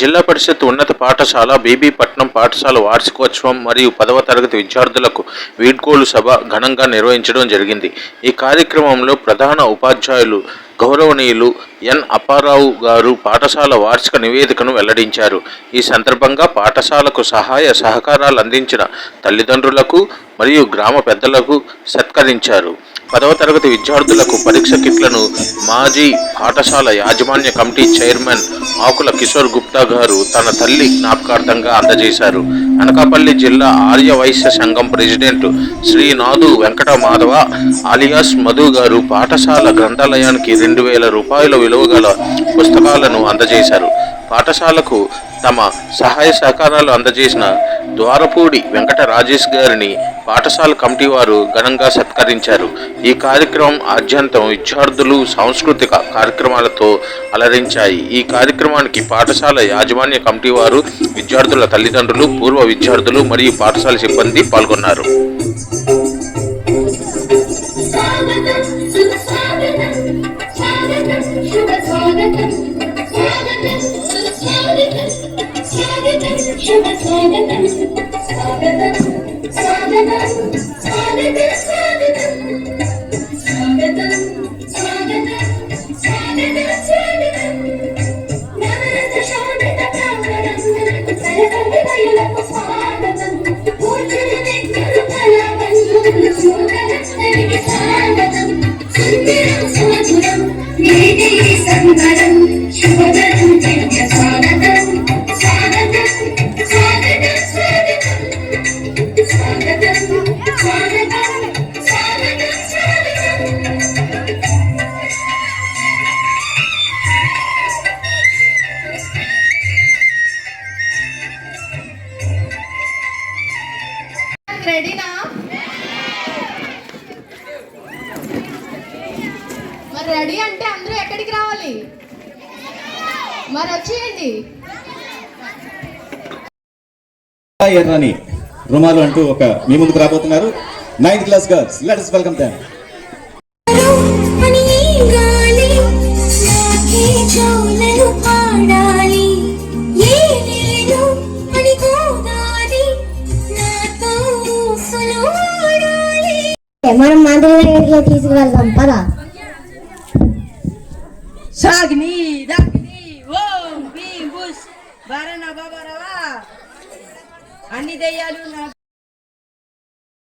జిల్లా పరిషత్ ఉన్నత పాఠశాల బీబీపట్నం పాఠశాల వార్షికోత్సవం మరియు పదవ తరగతి విద్యార్థులకు వీడ్కోలు సభ ఘనంగా నిర్వహించడం జరిగింది. ఈ కార్యక్రమంలో ప్రధాన ఉపాధ్యాయులు గౌరవనీయులు ఎన్ అప్పారావు గారు పాఠశాల వార్షిక నివేదికను వెల్లడించారు. ఈ సందర్భంగా పాఠశాలకు సహాయ సహకారాలు అందించిన తల్లిదండ్రులకు మరియు గ్రామ పెద్దలకు సత్కరించారు. పదవ తరగతి విద్యార్థులకు పరీక్ష కిట్లను మాజీ పాఠశాల యాజమాన్య కమిటీ చైర్మన్ ఆకుల కిషోర్ గుప్తా గారు తన తల్లి జ్ఞాపకార్థంగా అందజేశారు. అనకాపల్లి జిల్లా ఆర్య వైశ్య సంఘం ప్రెసిడెంట్ శ్రీ నాదు వెంకట మాధవ ఆలియాస్ మధు గారు పాఠశాల గ్రంథాలయానికి రెండు వేల రూపాయల విలువ గల పుస్తకాలను అందజేశారు. పాఠశాలకు తమ సహాయ సహకారాలు అందజేసిన ద్వారపూడి వెంకట రాజేష్ గారిని పాఠశాల కమిటీ వారు ఘనంగా సత్కరించారు. ఈ కార్యక్రమం ఆద్యంతం విద్యార్థులు సాంస్కృతిక కార్యక్రమాలతో అలరించాయి. ఈ కార్యక్రమానికి పాఠశాల యాజమాన్య కమిటీ వారు విద్యార్థుల తల్లిదండ్రులు పూర్వ విద్యార్థులు మరియు పాఠశాల సిబ్బంది పాల్గొన్నారు. శుభ స్వాగతం స్వాగతం స్వాగతం స్వాగత స్వాగతం స్వాగతం స్వాగతం స్వాగత స్వాగతం నవరస శోభిత కామరం సరస హృదయలకు స్వాగతం రెడీ అంటే అందరూ ఎక్కడికి రావాలి? మరి వచ్చేయండి. ఎర్రని రుమాలు అంటూ ఒక మీ ముందుకు రాబోతున్నారు. Ninth class girls let's welcome them అని గాలి నాకే జోలను సాగ్ని దగ్ని ఓం భీం భూష్ బారన బాబారవా అన్ని దయ్యాలు నా